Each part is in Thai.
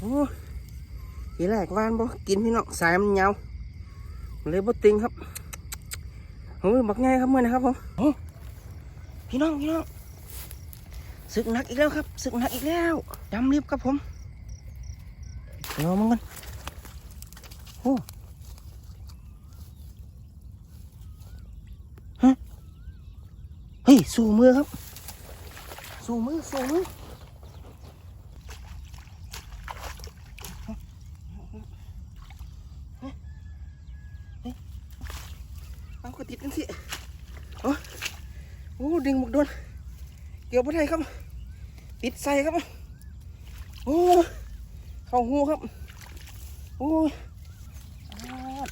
โอ้ทีแรกว่านบ่กินพี่น้องสายมันยาวเลยบ่ติงครับโอ้ยบักง่ายครับมื่อนะครับผมโอ้พี่น้องพี่น้องศึกหนักอีกแล้วครับศึกหนักอีกแล้วจำรีบครับผมรอมันกันโอ้ฮะเฮ้ยสู่มือครับ สู่มือสู่มือ เอาก็ติดกันสิโอ้โอ้ ดึงหมกโดนเกี่ยวบ่ได้ครับ ติดใส่ครับ โอ้เข้าหูครับ โอ้ยอ่า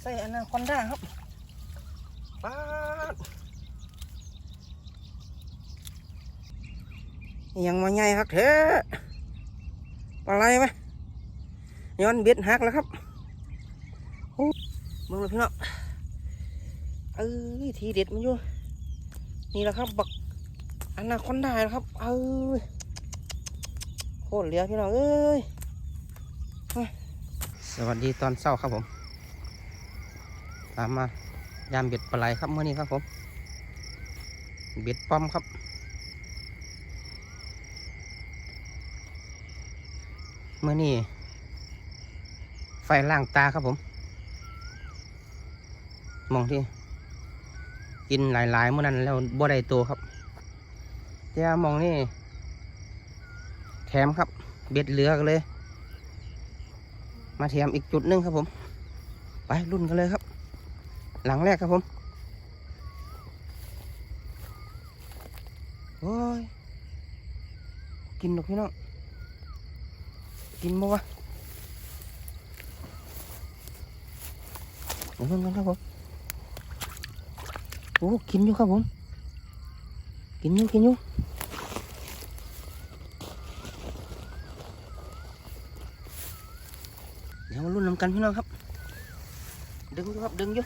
ใส่อนาคอนด้าครับป๊าดยังมาใหญ่ครับเถอะปลาไหลไหมย้อนเบ็ดหักแล้วครับมึงเลยพี่น้องเอ้ยทีเด็ดมันอยู่ นี่แหละครับบักอันนาคอนดานะครับเอ้ยโคตรเลี้ยพี่น้องเอ้ยสวัสดีตอนเช้าครับผม ตามมายามเบ็ดปลาไหลครับเมื่อนี้ครับผม เบ็ดป้อมครับเมื่อนี้ไฟล่างตาครับผม มองที่ กินหลายๆเมื่อนั้นแล้วบ่ได้ตัวครับแต่มองนี่แถมครับ เบ็ดเหลือกันเลย มาแถมอีกจุดหนึงครับผม ไปรุ่นกันเลยครับ หลังแรกครับผมโอ้ยกินดอกพี่น้องกินบ่วะเดี๋ยวรุ่นกันครับผม โอ้กินอยู่ครับผม กินอยู่กินอยู่เดี๋ยวมาลุ้นนำกันพี่น้องครับ ดึงอยู่ครับดึงอยู่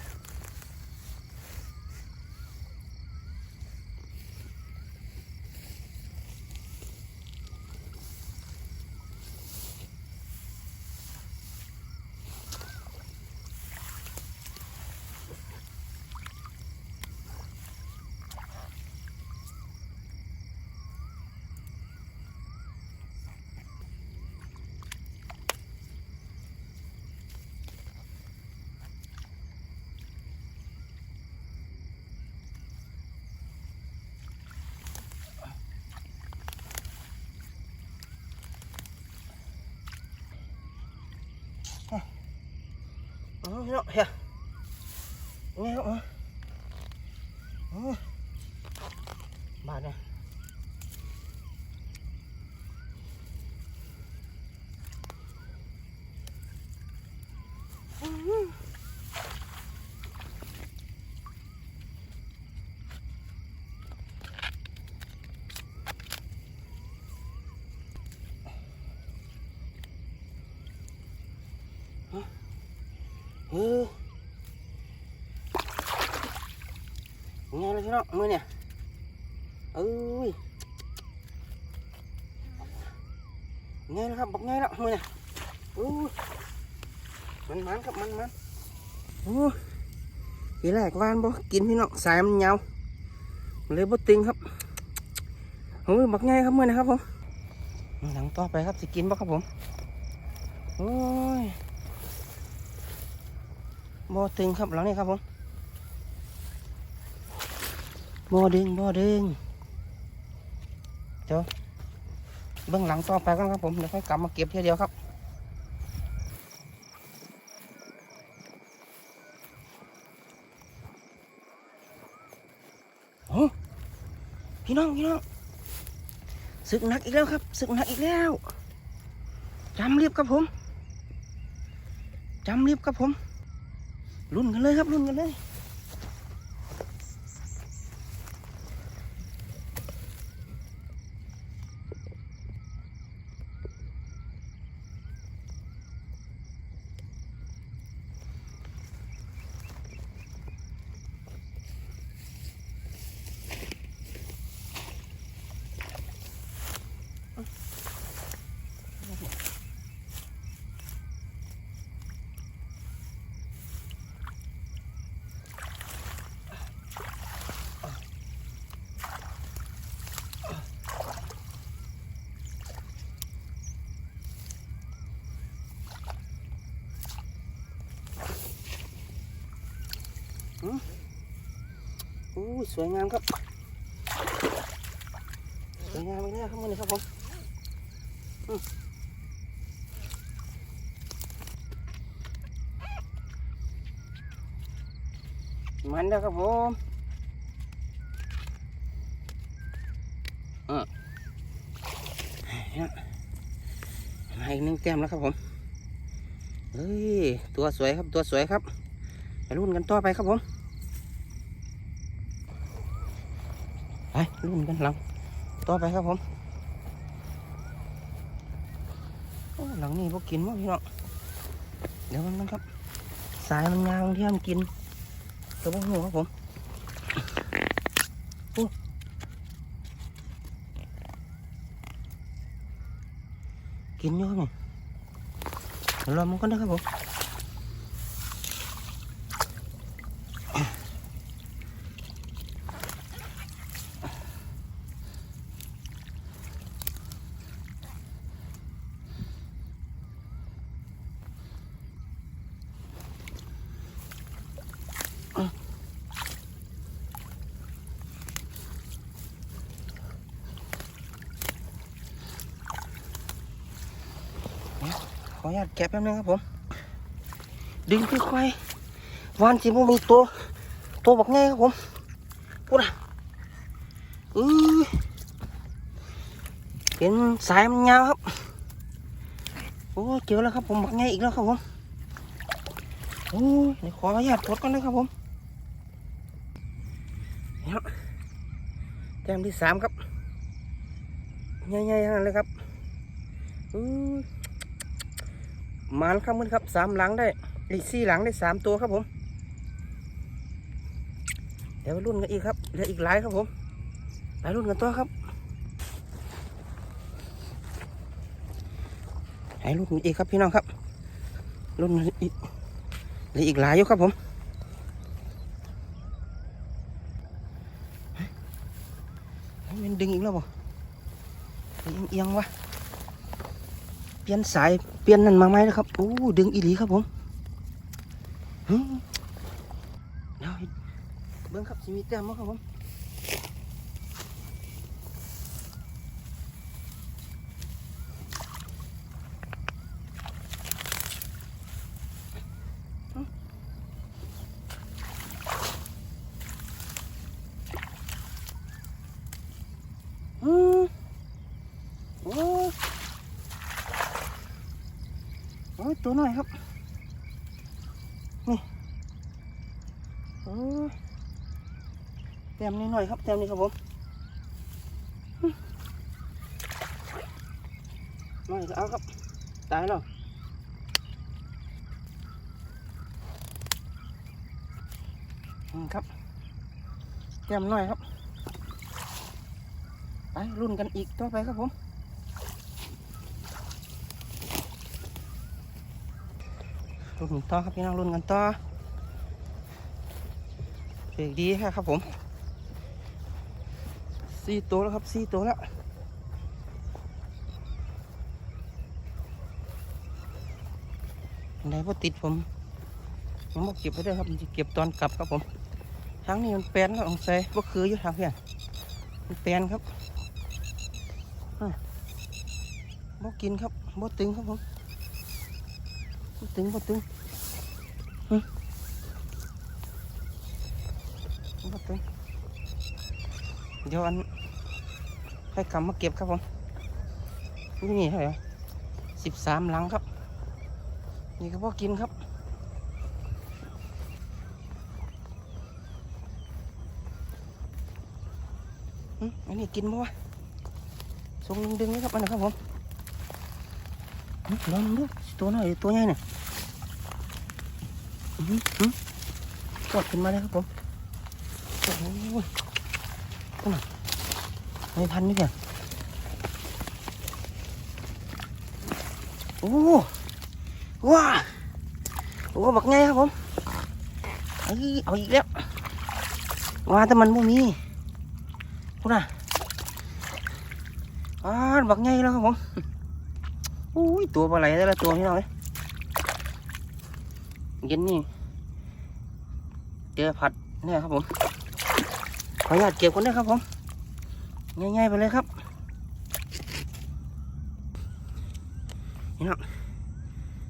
อ๋อพี่น้องเฮียนี่ครับอ๋อโอ้บาดเนี่ยอื้อหือเฮ้ย ไงเลยพี่น้องมือเนี่ยเอ้ยไงนะครับบอกไงแล้วมือเนี่ยอู้มันมันครับมันมันโอ้ทีแรกวานบ่กินพี่น้องสายมันยาวเลยบ่ติงครับโอ้ยบอกไงครับมือนะครับผมหลังต่อไปครับสิกินบ่ครับผมโอ้ยบ่ตึงครับหลังนี้ครับผม บ่ดึงบ่ดึงเดี๋ยวเบื้องหลังต่อไปกันครับผมเดี๋ยวค่อยกลับมาเก็บทีเดียวครับโอ้พี่น้องพี่น้องศึกหนักอีกแล้วครับศึกหนักอีกแล้วจำรีบครับผมจำรีบครับผมรุ่นกันเลยครับรุ่นกันเลย ยสวยงามครับ สวยงามเลยครับมันนี่ครับผมมันแล้วครับผมอืมเนี่ยมาอีกหนึ่งแต้มแล้วครับผมเฮ้ย ตัวสวยครับ ตัวสวยครับไปรุ่นกันต่อไปครับผม ไปรุ่นกันหลัง ต่อไปครับผมหลังนี้พวกกินมั้งพี่น้องเดี๋ยวมันมันครับ สายมันยาวที่มันกินกระบอกหัวครับผมกินเยอะไหมเดี๋ยรอมันก็ได้ครับผม ข ออนุญาตแกะแป๊บนึงครับผม ดึงค่อยๆวานสิบมีตัวตัวบักไงครับผมพูดอะอือเห็นสายมันยาวครับโอ้เจอแล้วครับผมบักไงอีกแล้วครับผมโอ้ยขออนุญาตกดกันเลยครับผมเนี่ครับแต้มที่สามครับใหญ่ๆทั้งนั้นเลยครับอือ มานครับมึนครับสามหลังได้อีกสี่หลังได้สามตัวครับผม เดี๋ยวรุ่นกันอีกครับเหลืออีกหลายครับผม ไปรุ่นกันตัวครับให้รุ่นอีกครับพี่น้องครับ รุ่นอีกเหลืออีกหลายอยู่ครับผมมันดึงอีกแล้วบ่เอียงเอียงวะเปลี่ยนสาย ปลี่ยนนั่นมาไหมนะครับโอ้ดึงอีหลีครับผมเดี๋ยวเบิ้งครับสิมีแต้มมั้ครับผมหึอืมโอ้ โอ้ย ตัวหน่อยครับ นี่โอ้ยเต็มนี้หน่อยครับเต็มนี้ครับผมหน่อยก็เอาครับ ตายแล้วอืมครับเต็มหน่อยครับ ไปรุ่นกันอีกต่อไปครับผม รุ่นต่อครับพี่น้องรุ่นกันต่อเบรกดีค่ครับผมสี่ตัวแล้วครับสี่ตัวแล้วไหนพอติดผมผมบอกเก็บไว้ด้วยครับจะเก็บตอนกลับครับผมทางนี้มันแปนครับองใส่ก็คืออยู่ทางเพียนมันแปนครับบ่กินครับบ่ตึงครับผม ตึงบ่ตึงครับผมเดี๋ยวอันให้กำมาเก็บครับผมนี่นี่เท่าไหร่สิบสามหลังครับ นี่ก็พอกินครับอันนี้กินบ่วะทรงดึงๆนี่ครับอันนี้ครับผม อืมลองดูตัวน้อยตัวใหญ่เนี่ยอือกดขึ้นมาเลยครับผมโอ้โหตัวไหนไม่พันนี่เนี่ยโอ้ว้าโอ้บักไงครับผมเอาอีกแล้วว่าแต่มันไม่มีพูดนะอ่าบักไงแล้วครับผม อ้ยตัวปลาไหลแต่ละตัวนี่หน่อยเย็นนี่เจอผัดเนี่ยครับผมขออนุญาตเก็บกันด้ครับผมง่ายๆไปเลยครับนี่เนะ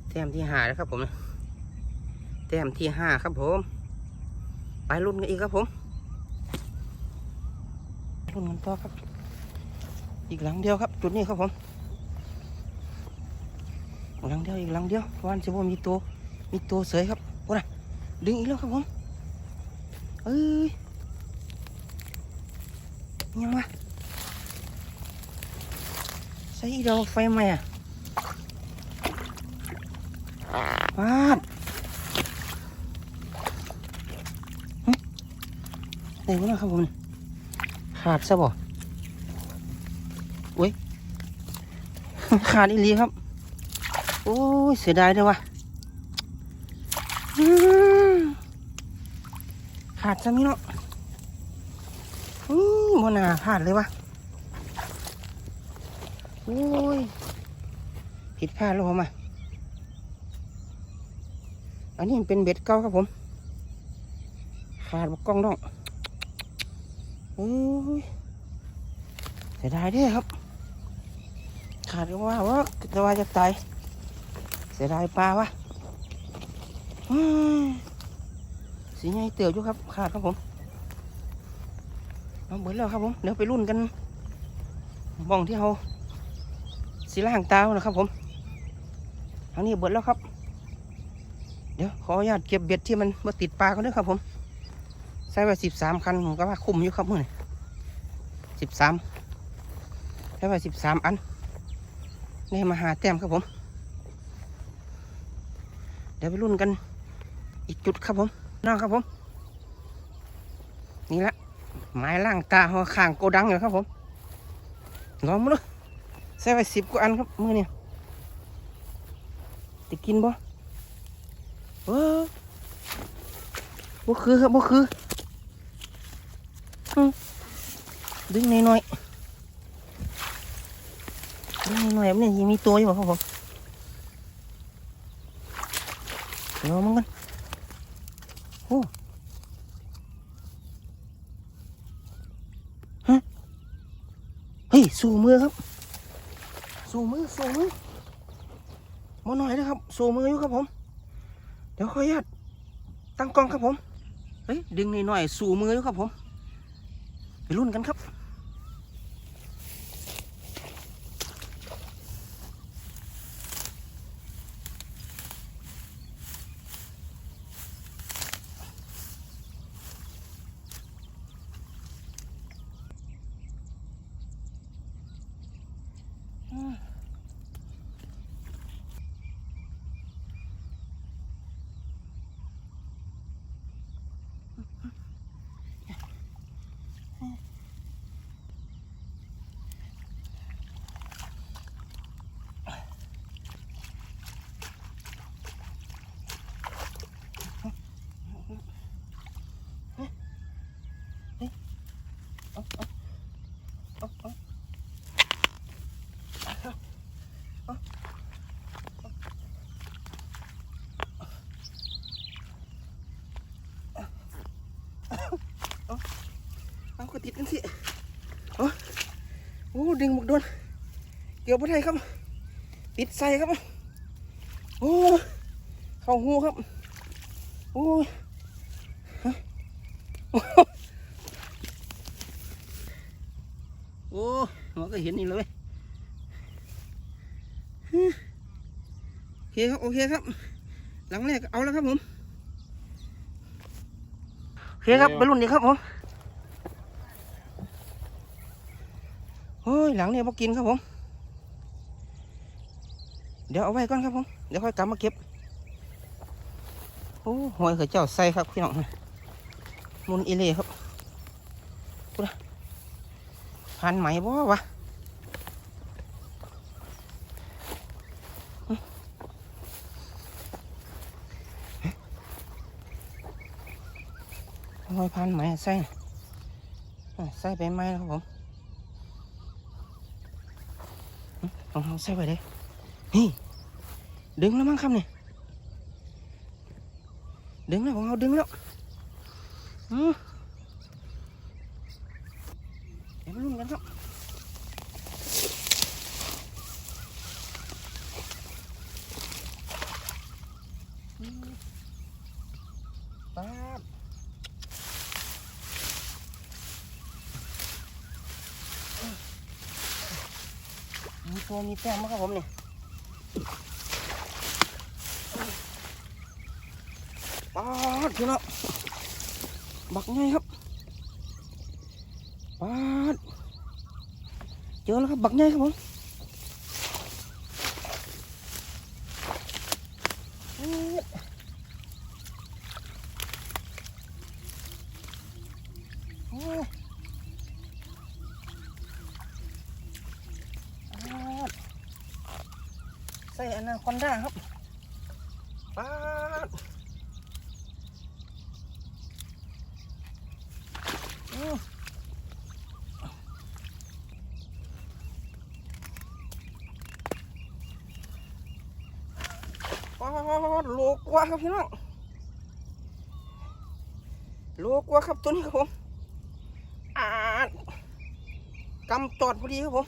แต้มที่ห้าแล้วครับผมแต้มที่ห้าครับผม ไปรุ่นกันอีกครับผมรุ่นกันต่อครับ อีกหลังเดียวครับ จุดนี้ครับผม ลังเดียวอีกลังเดียววันจะว่ามีตัวมีตัวเสยครับโอ้ยดึงอีกแล้วครับผมเอ้ยยังวะใส่ดอกไฟไหมอะปาดไหนวะนะครับผมขาดซะบ่อุ้ยขาดอีลีครับ อ้ยเสียดายเลยวะขาดซะมิเนาะอืมโมนาขาดเลยวะโอ้ยผิดพลาดแล้วผมอะอันนี้เป็นเบ็ดเก่าครับผม ขาดบกกล้องน้องโอ้ยเสียดายด้ครับ ขาดก็ว่าว่าจะว่าจะตาย สียดายปลาวะสีใหญ่เตี๋ยวอยู่ครับ ขาดครับผมเอาเบิดแล้วครับผมเดี๋ยวไปรุ่นกันบ้องที่เขาสีล่างตาเอานะครับผมทางนี้เบิดแล้วครับ เดี๋ยวขออนุญาตเก็บเบ็ดที่มันมาติดปลากันด้วยครับผมใส่ไว้สิบสามคันผมก็ว่าคุ้มอยู่ครับมื่อนี่สิบสามได้ไปสิบสามอันได้มาหาแต้มครับผม เดี๋ยวไปรุ่นกันอีกจุดครับผมน้องครับผม นี่ละไม้ล่างตาหัวข้างโกดังเลยครับผมลองมาดูใส่ไปสิบกว่าอันครับมือเนี่ยจะกินบ่เออบ่คือครับบ่คือดึงหน่อยๆนี่หน่อยมันยังมีตัวอยู่ครับผม เดี๋ยวมันกันโอ้ฮะเฮ้ยสู่มือครับ สู่มือสู่มือมาหน่อยนะครับสู่มืออยู่ครับผม เดี๋ยวขออนุญาตตั้งกล้องครับผม เฮ้ยดึงหน่อยๆสู่มืออยู่ครับผม ไปรุ่นกันครับ ดึงหมกโดนเกี่ยวปะไทยครับ ติดใส่ครับโอ้เข้าหูครับโอ้โอ้โอ้หัวก็เห็นนี่เลยฮึโอเคครับ โอเคครับ หลังแรกเอาแล้วครับผม โอเคครับไปรุ่นนี้ครับผม โอ้ยหลังเนี่ยพอกินครับผม เดี๋ยวเอาไว้ก่อนครับผม เดี๋ยวค่อยกลับมาเก็บ โอ้หอยเขือเจ้าใส่ครับพี่น้องมุนอีเล่ครับกูนะพันไหมบ่วะหอยพันไหมใส่ใส่ไปไหมครับผม ของเขาใส่ไว้เลยนี่ดึงแล้วมั้งครับเนี่ยดึงแล้วของเขาดึงแล้วเดี๋ยวมาลุ้นกันครับ ตัวมีแต้มมากครับผมเนี่ยปาดพี่น้องบักไงครับปาดเจอแล้วครับบักไงครับผมเอ๊ะโอ้ยป๊าด ใส่อนาคอนด้าครับป๊าดอืมว้าวโลกว่าครับพี่น้องโลกว่าครับตัวนี้ครับผมอ่ากำตอดพอดีครับผม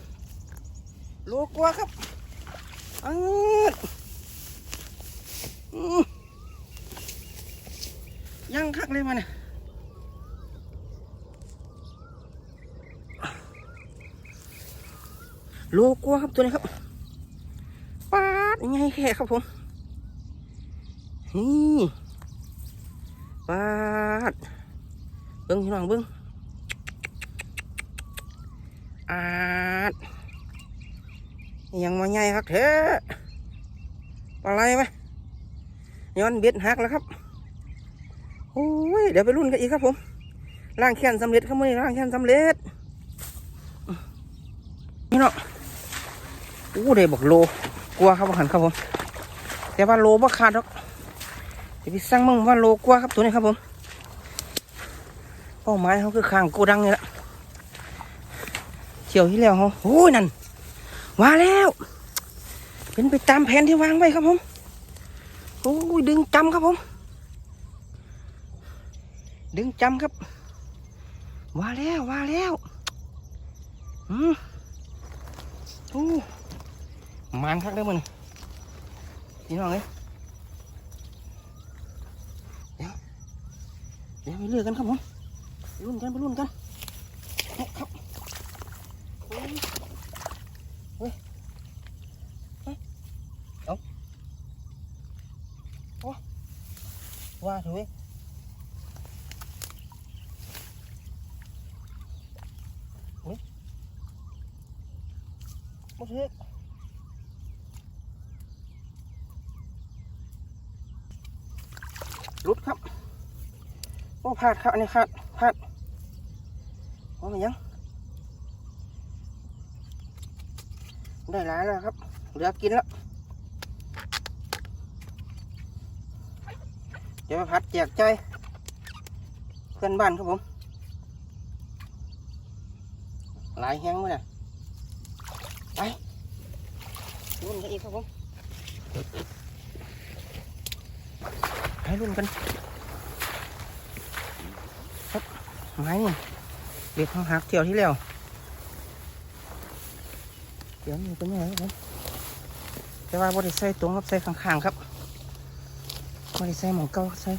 โลกว่าครับอ่าอืมยังคัก เลยมันโลกว่าครับตัวนี้ครับปาดยังไงแค่ครับผมนี่ปาดเบิ้งพี่น้องเบิ้งอาดยังมาใหญ่ครับเถอะปลาไหลไหมย้อนเบ็ดหักแล้วครับ เดี๋ยวไปรุ่นกันอีกครับผมล่างแขนสำเร็จครับมื่อนี้ล่างแขนสำเร็จนี่เนาะโอ้ได้บอกโลกลัวครับว่าหันครับผมแต่ว่าโลบ่ขาดหรอกจะไปสั่งมั่งว่าโลกว่าครับตัวนี้ครับผมเป้าหมายเขาคือข้างโกดังนี่แหละเที่ยวที่แล้วเขาโอ้ยนั่นมาแล้ว เป็นไปตามแผนที่วางไว้ครับผมโอ้ยดึงจำครับผม ดึงจำครับ ว่าแล้วว่าแล้วอืมโอ้มันคักได้อมันนี่น้องเอ้ยเดี๋ยวไปเลือกกันครับผมไปรุ่นกันไปรุ่นกันเอาครับโอ้ยเฮ้ยเฮ้ยเอาโอ้ว่าเถอะเว้ยเฮ้ยมา เถอะรุดครับ โอ้พลาดครับอันนี้พลาดพลาดว่ามันยัง ได้หลายแล้วครับ เหลือกินแล้ว เดี๋ยวพัดแจกใจ เพื่อนบ้านครับผม หลายแห้งมั้ยน่ะ ไปรุ่นกันอีกครับผมให้รุ่นกันไม้นี่เด็กเขาหักเที่ยวที่แล้วเดี๋ยวนี้เป็นยังไงครับแต่ว่าบริใส่ตรงครับใส่ข้างๆครับบริใส่หมองเก้าใส่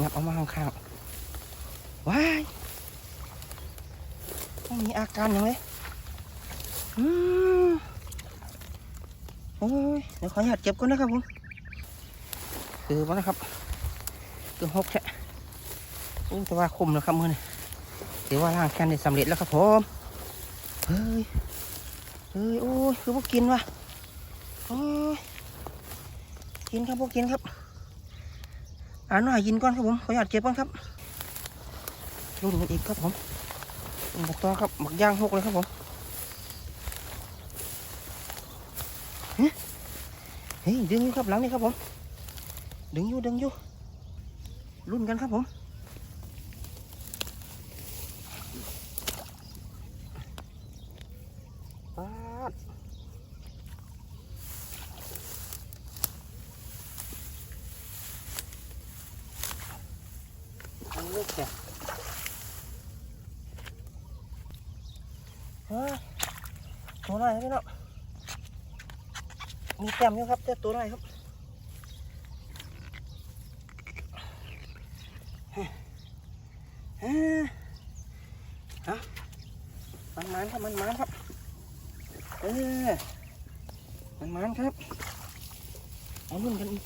งับเอามาข้างๆว้ายต้องมีอาการอย่างไร โอ้ยเดี๋ยวขออนุญาตเก็บก่อนนะครับผมคือว่านะครับคือหกแค่โอ้แต่ว่าคมแล้วครับมือนี่ถือว่าล่างแค่นี้สำเร็จแล้วครับผมเฮ้ยเฮ้ยโอ้ยคือพวกกินวะโอ้ยกินครับพวกกินครับอ่านหน่อยกินก่อนครับผมขออนุญาตเก็บก่อนครับรุ่นกันอีกครับผมรุ่นกันต่อครับหมักย่างหกเลยครับผมเฮ้ยเฮ้ยดึงอยู่ครับหลังนี่ครับผม ดึงอยู่ดึงอยู่รุ่นกันครับผมปาดอันนี้แกะเฮ้ยตัวอะไรพี่เน้อง มีแต้มอยู่ครับแต่ตัวอะไรครับเฮ้ยเฮ้ยฮะมันมันครับมันมันครับเออมันมันครับเอาลุ่นกันอีก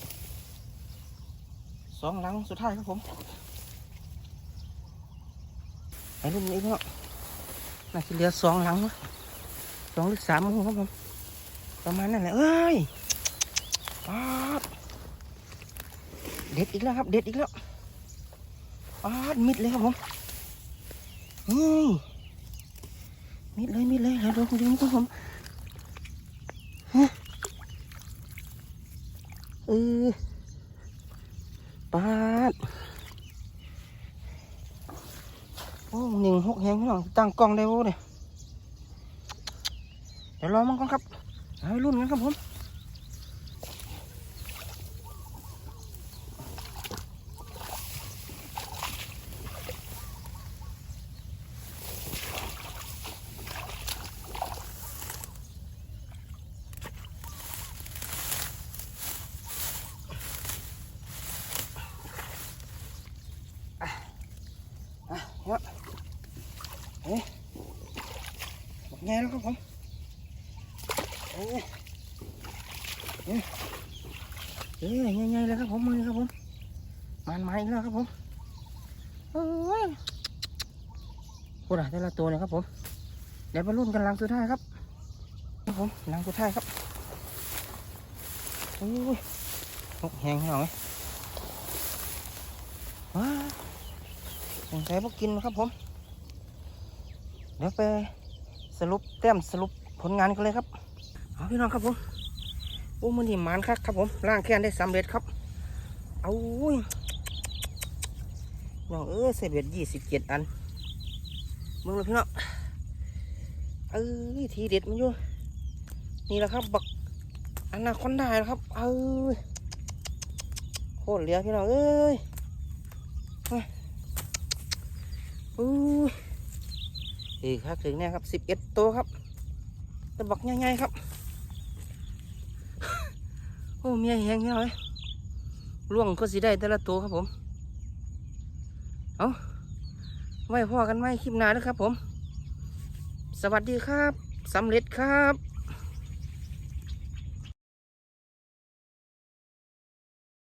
สองหลังสุดท้ายครับผมไอ้รุ่นนี้พี่น้องน่าจะเหลือสองหลังสองหรือสามครับผม ประมาณนั้นแหละเอ้ยป๊าดเด็ดอีกแล้วครับ เด็ดอีกแล้วป๊าดมิดเลยครับผมนี่มิดเลยมิดเลยแล้วดูดูครับผมฮะเออป๊าดโอ้หนึ่งหกแหงพี่น้องตั้งกล้องได้โว้เนี่ยเดี๋ยวรอมันก่อนครับ เอารุ่นกันครับผมเนาะเอ๊ะบอกไงแล้วครับผม เอ้ยง่ายๆเลยครับผมมือครับผมมันมาอีกแล้วครับผมโอ้ยพูดอะแต่ละตัวเนี่ยครับผมเดี๋ยวมาลุ้นกันลังสุดท้ายครับครับผมลังสุดท้ายครับโอ้ยนกแหงหน่อยว้าสงสัยพวกกินนะครับผม เดี๋ยวไปสรุปแต้มสรุปผลงานกันเลยครับ เอาพี่น้องครับผมโอ้มันนี่มันครับครับผมล่างแค้นได้สำเร็จครับ เอาอุ้ยน้องเอ้ยเศษเบ็ดยี่สิบเจ็ดอันมึงเลยพี่น้องเอ้ยทีเด็ดมันอยู่นี่แหละครับบักอันนาคอนได้แล้วครับเอ้ยโคตรเหลือพี่น้องเอ้ยอู้ยอีกครับถึงเนี่ยครับสิบเอ็ดตัวครับต่บักง่ายๆครับ โอ้เมียแหงเงี้ยเลยล่วงก็สิได้แต่ละตัวครับผม เอาไว้พ่อกันไหมคลิปหน้านะครับผม สวัสดีครับสำเร็จครับ